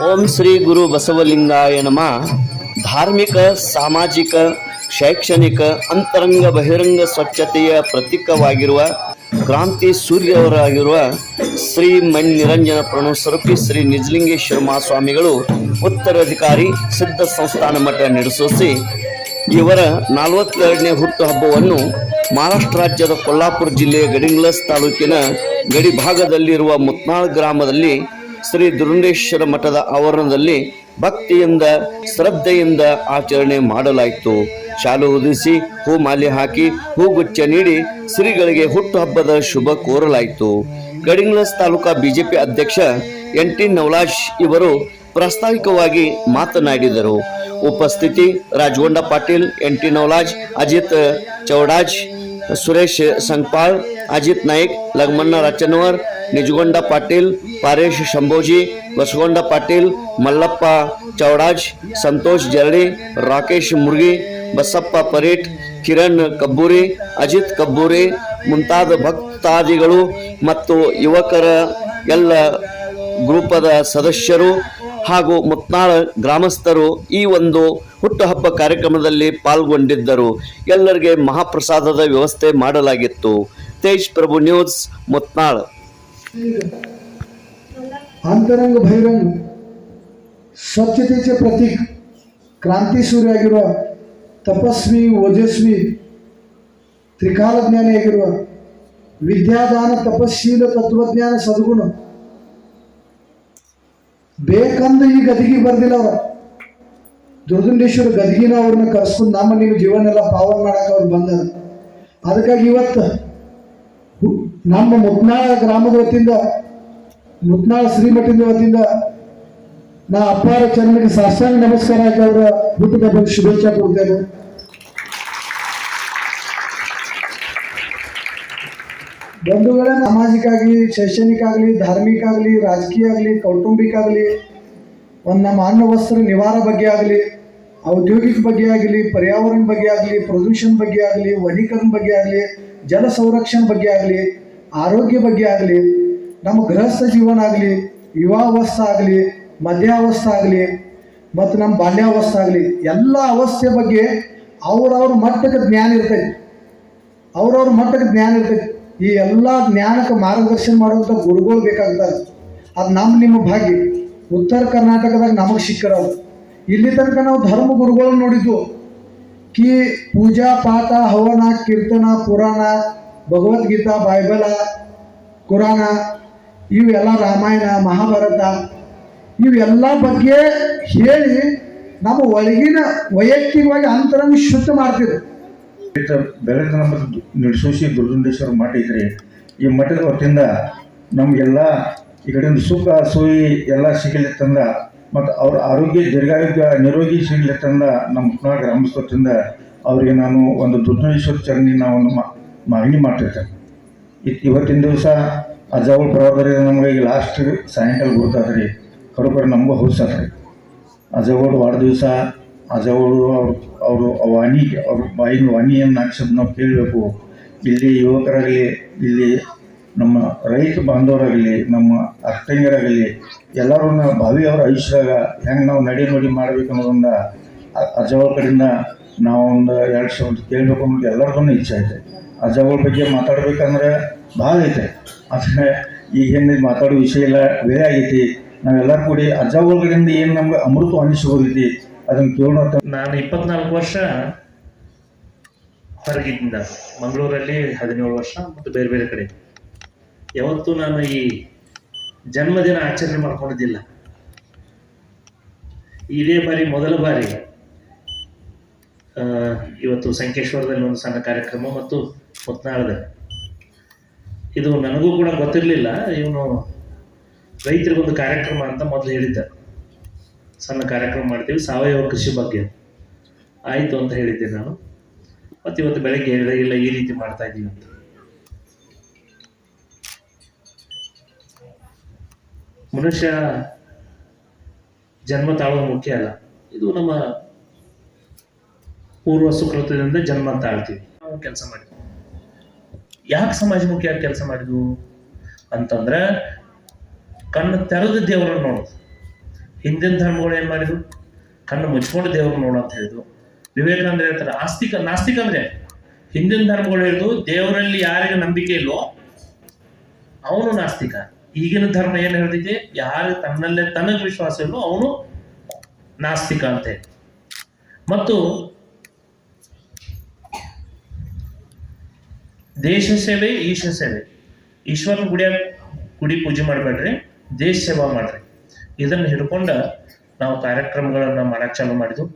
ಓಂ ಶ್ರೀ ಗುರು ಬಸವಲಿಂಗಾಯ ನಮ. ಧಾರ್ಮಿಕ, ಸಾಮಾಜಿಕ, ಶೈಕ್ಷಣಿಕ, ಅಂತರಂಗ ಬಹಿರಂಗ ಸ್ವಚ್ಛತೆಯ ಪ್ರತೀಕವಾಗಿರುವ ಕ್ರಾಂತಿ ಸೂರ್ಯವರಾಗಿರುವ ಶ್ರೀ ಮಣ್ ನಿರಂಜನ ಪ್ರಣವಸ್ವರೂಪಿ ಶ್ರೀ ನಿಜಲಿಂಗೇಶ್ವರ ಮಹಾಸ್ವಾಮಿಗಳು ಉತ್ತರಾಧಿಕಾರಿ ಸಿದ್ಧ ಸಂಸ್ಥಾನ ಮಠ ನಡೆಸೋಸಿ ಇವರ ನಲವತ್ತೆರಡನೇ ಹುಟ್ಟುಹಬ್ಬವನ್ನು ಮಹಾರಾಷ್ಟ್ರ ರಾಜ್ಯದ ಕೊಲ್ಲಾಪುರ ಜಿಲ್ಲೆಯ ಗಡಿಂಗ್ಲಸ್ ತಾಲೂಕಿನ ಗಡಿ ಭಾಗದಲ್ಲಿರುವ ಮುತ್ನಾಳ್ ಗ್ರಾಮದಲ್ಲಿ ಶ್ರೀ ದುರುಂಡೇಶ್ವರ ಮಠದ ಆವರಣದಲ್ಲಿ ಭಕ್ತಿಯಿಂದ, ಶ್ರದ್ಧೆಯಿಂದ ಆಚರಣೆ ಮಾಡಲಾಯಿತು. ಶಾಲು ಉದಿಸಿ ಹೂ ಮಾಲೆ ಹಾಕಿ ಹೂಗುಚ್ಛ ನೀಡಿ ಶ್ರೀಗಳಿಗೆ ಹುಟ್ಟುಹಬ್ಬದ ಶುಭ ಕೋರಲಾಯಿತು. ಗಡಿಂಗ್ಲಸ್ ತಾಲೂಕಾ ಬಿಜೆಪಿ ಅಧ್ಯಕ್ಷ ಎನ್ ಟಿ ನವಲಾಶ್ ಇವರು ಪ್ರಾಸ್ತಾವಿಕವಾಗಿ ಮಾತನಾಡಿದರು. ಉಪಸ್ಥಿತಿ, ರಾಜಗೊಂಡ ಪಾಟೀಲ್ ಎನ್ ಟಿ ನವಲಾಜ್ ಅಜಿತ್ ಚೌಡಾಜ್ ಸುರೇಶ್ ಸಂಕ್ಪಾಳ್ ಅಜಿತ್ ನಾಯ್ಕ್, ಲಗ್ಮಣ್ಣ ರಾಚನವರ್, ನಿಜಗೊಂಡ ಪಾಟೀಲ್, ಪಾರೇಶ್ ಶಂಭೋಜಿ, ಬಸಗೊಂಡ ಪಾಟೀಲ್, ಮಲ್ಲಪ್ಪ ಚೌಡಾಜ್, ಸಂತೋಷ್ ಜರಡಿ, ರಾಕೇಶ್ ಮುರ್ಗಿ, ಬಸಪ್ಪ ಪರೇಟ್, ಕಿರಣ್ ಕಬ್ಬೂರಿ, ಅಜಿತ್ ಕಬ್ಬೂರಿ, ಮುಂತಾದ ಭಕ್ತಾದಿಗಳು ಮತ್ತು ಯುವಕರ ಎಲ್ಲ ಗ್ರೂಪದ ಸದಸ್ಯರು ಹಾಗೂ ಮುತ್ನಾಳ ಗ್ರಾಮಸ್ಥರು ಈ ಒಂದು ಹುಟ್ಟುಹಬ್ಬ ಕಾರ್ಯಕ್ರಮದಲ್ಲಿ ಪಾಲ್ಗೊಂಡಿದ್ದರು. ಎಲ್ಲರಿಗೆ ಮಹಾಪ್ರಸಾದದ ವ್ಯವಸ್ಥೆ ಮಾಡಲಾಗಿತ್ತು. ತೇಜ್ ಪ್ರಭು ನ್ಯೂಸ್ ಮುತ್ನಾಳ ಅಂತರಂಗ ಭೈರಂಗ ಸ್ವಚ್ಛತೆ ಪ್ರತೀಕ, ಕ್ರಾಂತಿ ಸೂರ್ಯ ತಪಸ್ವಿ, ಓಜಸ್ವಿ, ತ್ರಿಕಾಲಜ್ಞಾನಿಯಾಗಿರುವ ವಿದ್ಯಾದಾನ ತಪಶೀಲ ತತ್ವಜ್ಞಾನ ಸದ್ಗುಣ ಬೇಕಂದ್ರೆ ಈ ಗದಿಗೆ ಬಂದಿಲ್ಲ ಅವ್ರ. ದುರ್ಗುಂಡೇಶ್ವರ ಗದಗಿನ ಅವ್ರನ್ನ ಕರ್ಸ್ಕೊಂಡು ನಮ್ಮ ನೀವು ಜೀವನ ಎಲ್ಲ ಪಾವನ ಮಾಡಕ್ಕೆ ಅವ್ರು ಬಂದರು ಅದಕ್ಕಾಗಿ ಇವತ್ತು ನಮ್ಮ ಮುತ್ನಾಳ ಗ್ರಾಮದ ವತಿಯಿಂದ ಮುತ್ನಾಳ ಶ್ರೀಮಠದ ವತಿಯಿಂದ ನಾ ಅಪ್ಪಾರ ಚರಣಕ್ಕೆ ಸಾಷ್ಟಾಂಗ ನಮಸ್ಕಾರ ಹಾಕಿ ಅವರ ಹುಟ್ಟುಹಬ್ಬದ ಶುಭೇಚ್ಛೆ ಕೊಡ್ತೇನೆ ಬಂಧುಗಳೇ ಸಾಮಾಜಿಕ ಆಗಲಿ ಶೈಕ್ಷಣಿಕ ಆಗಲಿ ಧಾರ್ಮಿಕ ಆಗಲಿ ರಾಜಕೀಯ ಆಗಲಿ ಕೌಟುಂಬಿಕ ಆಗಲಿ ಒಂದು ನಮ್ಮ ಅನ್ನ ವಸ್ತ್ರ ನಿವಾರ ಬಗ್ಗೆ ಆಗಲಿ, ಔದ್ಯೋಗಿಕ ಬಗ್ಗೆ ಆಗಲಿ, ಪರ್ಯಾವರಣ ಬಗ್ಗೆ ಆಗಲಿ, ಪ್ರದೂಷಣ ಬಗ್ಗೆ ಆಗಲಿ, ವನೀಕರಣ ಬಗ್ಗೆ ಆಗಲಿ, ಜಲ ಸಂರಕ್ಷಣೆ ಬಗ್ಗೆ ಆಗಲಿ, ಆರೋಗ್ಯ ಬಗ್ಗೆ ಆಗಲಿ, ನಮ್ಮ ಗೃಹಸ್ಥ ಜೀವನ ಆಗಲಿ, ಯುವಾವಸ್ಥೆ ಆಗಲಿ, ಮಧ್ಯಾವಸ್ಥೆ ಆಗಲಿ, ಮತ್ತು ನಮ್ಮ ಬಾಲ್ಯಾವಸ್ಥೆ ಆಗಲಿ, ಎಲ್ಲ ಅವಸ್ಥೆ ಬಗ್ಗೆ ಅವ್ರವ್ರ ಮಟ್ಟಕ್ಕೆ ಜ್ಞಾನ ಇರ್ತೈತಿ. ಅವ್ರವ್ರ ಮಟ್ಟಕ್ಕೆ ಜ್ಞಾನ ಇರ್ತೈತಿ. ಈ ಎಲ್ಲ ಜ್ಞಾನಕ್ಕೆ ಮಾರ್ಗದರ್ಶನ ಮಾಡುವಂಥ ಗುರುಗಳು ಬೇಕಾಗ್ತಾರೆ. ಅದು ನಮ್ಮ ನಿಮ್ಮ ಭಾಗ್ಯ. ಉತ್ತರ ಕರ್ನಾಟಕದಾಗ ನಮಗೆ ಸಿಕ್ಕರವು ಇಲ್ಲಿ ತನಕ ನಾವು ಧರ್ಮ ಗುರುಗಳನ್ನ ನೋಡಿದ್ವು. ಕಿ ಪೂಜಾ ಪಾಠ ಹವನ ಕೀರ್ತನ ಪುರಾಣ ಭಗವದ್ಗೀತಾ ಬೈಬಲ ಕುರಾಣ ಇವೆಲ್ಲ ರಾಮಾಯಣ ಮಹಾಭಾರತ ಇವೆಲ್ಲ ಬಗ್ಗೆ ಹೇಳಿ ನಮ್ಮ ಒಳಗಿನ ವೈಯಕ್ತಿಕವಾಗಿ ಅಂತರಂಗ ಶುದ್ಧ ಮಾಡ್ತಿದ್ರು. ಬೆಳಗ್ಗೆ ಮತ್ತು ನಿರ್ಸೋಸಿ ದುರ್ಗುಂಡೇಶ್ವರ ಮಠ ಇದ್ರಿ ಈ ಮಠದ ವತಿಯಿಂದ ನಮಗೆಲ್ಲ ಈ ಕಡೆಯಿಂದ ಸುಖ ಸೂಯಿ ಎಲ್ಲ ಸಿಗಲಿತ್ತಂದ ಮತ್ತು ಅವ್ರ ಆರೋಗ್ಯ ದೀರ್ಘಾರೋಗ್ಯ ನಿರೋಗಿ ಸಿಗಲಿತ್ತಂದ ನಮ್ಮ ಮುಖ್ಯ ಗ್ರಾಮಸ್ಥರಿಂದ ಅವರಿಗೆ ನಾನು ಒಂದು ದುರ್ಗುಂಡೇಶ್ವರ ಚರಣಿ ನಾವು ಮಾ- ಮಾಗಣಿ ಮಾಡ್ತಿರ್ತೇನೆ. ಇವತ್ತಿನ ದಿವಸ ಅಜಾವಳ ಬರೋದ್ರಿ ನಮ್ಗೆ ಈಗ ಲಾಸ್ಟ್ ಸಾಯಂಕಾಲ ಗೊತ್ತಾದ್ರಿ ಕಡುಕರು ನಮಗೂ ಆ ಅಜಗೋಡು ವಾರ ದಿವಸ ಅಜಾವಳು ಅವ್ರು, ಅವರು ವಾಣಿ, ಅವ್ರ ಬಾಯಿನ ವಾಣಿಯನ್ನು ಹಾಕ್ಸೋದು ನಾವು ಕೇಳಬೇಕು. ಇಲ್ಲಿ ಯುವಕರಾಗಲಿ, ಇಲ್ಲಿ ನಮ್ಮ ರೈತ ಬಾಂಧವರಾಗಲಿ, ನಮ್ಮ ಅರ್ಥಂಗರಾಗಲಿ ಎಲ್ಲರೂ ಭಾವಿ ಅವರ ಆಯುಷ್ಯದಾಗ ಹೆಂಗೆ ನಾವು ನಡಿ ನೋಡಿ ಮಾಡ್ಬೇಕು ಅನ್ನೋದನ್ನ ಅಜಗೋಳ ಕಡೆಯಿಂದ ನಾವು ಒಂದು ಎರಡು ಸಾವಿರ ಕೇಳಬೇಕು ಅನ್ನೋದು ಎಲ್ಲರದೂ ಇಚ್ಛೆ ಐತೆ. ಅಜಗೋಳ ಬಗ್ಗೆ ಮಾತಾಡ್ಬೇಕಂದ್ರೆ ಭಾಳ ಐತೆ. ಆದರೆ ಈಗ ಹೆಣ್ಣು ಮಾತಾಡೋ ವಿಷಯ ಇಲ್ಲ ಬೇರೆ ಆಗೈತಿ. ನಾವೆಲ್ಲರೂ ಕೂಡಿ ಅಜ್ಜಾವಳ ಕಡೆಯಿಂದ ಏನು ನಮ್ಗೆ ಅಮೃತ ಅನ್ನಿಸ್ಬೋದೈತಿ ಅದನ್ನು ಕೇಳೋಣ ನಾನು ಇಪ್ಪತ್ನಾಲ್ಕು ವರ್ಷ ಹೊರಗಿದ್ದ ಮಂಗಳೂರಲ್ಲಿ ಹದಿನೇಳು ವರ್ಷ, ಮತ್ತು ಬೇರೆ ಬೇರೆ ಕಡೆ. ಯಾವತ್ತೂ ನಾನು ಈ ಜನ್ಮದಿನ ಆಚರಣೆ ಮಾಡ್ಕೊಂಡಿದ್ದಿಲ್ಲ. ಇದೇ ಬಾರಿ, ಮೊದಲ ಬಾರಿ ಇವತ್ತು ಸಂಕೇಶ್ವರದಲ್ಲಿ ಒಂದು ಸಣ್ಣ ಕಾರ್ಯಕ್ರಮ ಮತ್ತು ಮುತ್ನಾಳದಲ್ಲಿ ಇದು ನನಗೂ ಕೂಡ ಗೊತ್ತಿರಲಿಲ್ಲ, ಇವನು ರೈತರಿಗೊಂದು ಕಾರ್ಯಕ್ರಮ ಅಂತ ಮೊದಲು ಹೇಳಿದ್ದ. ಸಣ್ಣ ಕಾರ್ಯಕ್ರಮ ಮಾಡ್ತೀವಿ, ಸಾವಯವ ಕೃಷಿ ಬಗ್ಗೆ. ಆಯಿತು ಅಂತ ಹೇಳಿದ್ದೆ ನಾನು. ಮತ್ತು ಇವತ್ತು ಬೆಳಗ್ಗೆ ಹೇಳಿದೆ, ಇಲ್ಲ, ಈ ರೀತಿ ಮಾಡ್ತಾ ಇದ್ದೀವಿ ಅಂತ. ಮನುಷ್ಯ ಜನ್ಮ ತಾಳೋದು ಮುಖ್ಯ ಅಲ್ಲ. ಇದು ನಮ್ಮ ಪೂರ್ವ ಸುಕೃತದಿಂದ ಜನ್ಮ ತಾಳ್ತೀವಿ. ನಾವು ಕೆಲಸ ಮಾಡಿದ್ವಿ. ಯಾಕೆ ಸಮಾಜಮುಖಿಯಾಗಿ ಕೆಲಸ ಮಾಡಿದ್ವು ಅಂತಂದ್ರೆ ಕಣ್ಣು ತೆರೆದ ದೇವರನ್ನ ನೋಡೋದು. ಹಿಂದಿನ ಧರ್ಮಗಳು ಏನ್ ಮಾಡಿದ್ರು ಕಣ್ಣು ಮುಚ್ಕೊಂಡು ದೇವ್ರು ನೋಡು ಅಂತ ಹೇಳಿದ್ರು ವಿವೇಕಾನಂದ ಹೇಳ್ತಾರೆ, ಆಸ್ತಿಕ, ನಾಸ್ತಿಕ ಅಂದ್ರೆ ಹಿಂದಿನ ಧರ್ಮಗಳು ಹೇಳಿದ್ರು ದೇವರಲ್ಲಿ ಯಾರಿಗೆ ನಂಬಿಕೆ ಇಲ್ವೋ ಅವನು ನಾಸ್ತಿಕ. ಈಗಿನ ಧರ್ಮ ಏನ್ ಹೇಳ್ತಿದೆ ಯಾರು ತನ್ನಲ್ಲೇ ತನಗೆ ವಿಶ್ವಾಸ ಇಲ್ಲೋ ಅವನು ನಾಸ್ತಿಕ ಅಂತ ಮತ್ತು ದೇಶ ಸೇವೆ, ಈಶ ಸೇವೆ. ಈಶ್ವರನ ಗುಡಿಯ ಗುಡಿ ಪೂಜೆ ಮಾಡಬೇಡ್ರಿ, ದೇಶ ಸೇವಾ ಮಾಡ್ರಿ. ಇದನ್ನು ಹಿಡ್ಕೊಂಡ ನಾವು ಕಾರ್ಯಕ್ರಮಗಳನ್ನ ಮಾಡಕ್ ಚಾಲು ಮಾಡಿದ್ವು.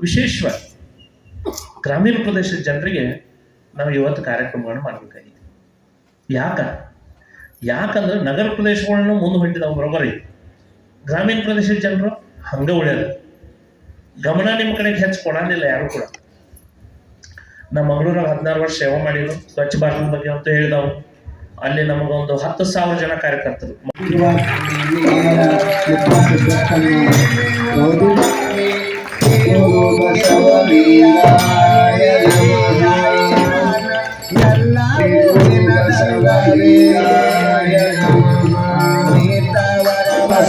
ವಿಶೇಷವಾಗಿ ಗ್ರಾಮೀಣ ಪ್ರದೇಶದ ಜನರಿಗೆ ನಾವು ಇವತ್ತು ಕಾರ್ಯಕ್ರಮಗಳನ್ನ ಮಾಡಬೇಕಾಗಿದೆ ಯಾಕ? ಯಾಕಂದ್ರೆ ನಗರ ಪ್ರದೇಶಗಳನ್ನು ಮುಂದೆ ಹೊಂಟಿದಾವ ಬರೋಬರಿ ಗ್ರಾಮೀಣ ಪ್ರದೇಶದ ಜನರು ಹಂಗ ಉಳಿಯೋದು ಗಮನ ನಿಮ್ಮ ಕಡೆಗೆ ಹೆಚ್ಚು ಕೊಡಂಗಿಲ್ಲ ಯಾರು ಕೂಡ. ನಮ್ಮ ಮಂಗಳೂರಾಗ ಹದಿನಾರು ವರ್ಷ ಸೇವೆ ಮಾಡಿದ್ರು. ಸ್ವಚ್ಛ ಭಾರತದ ಬಗ್ಗೆ ಅಂತ ಹೇಳಿದವು. ಅಲ್ಲಿ ನಮಗೊಂದು ಹತ್ತು ಸಾವಿರ ಜನ ಕಾರ್ಯಕರ್ತರು.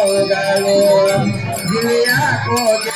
ಹೋಗಲು ಗಿಳಿಯ ಕೋಗ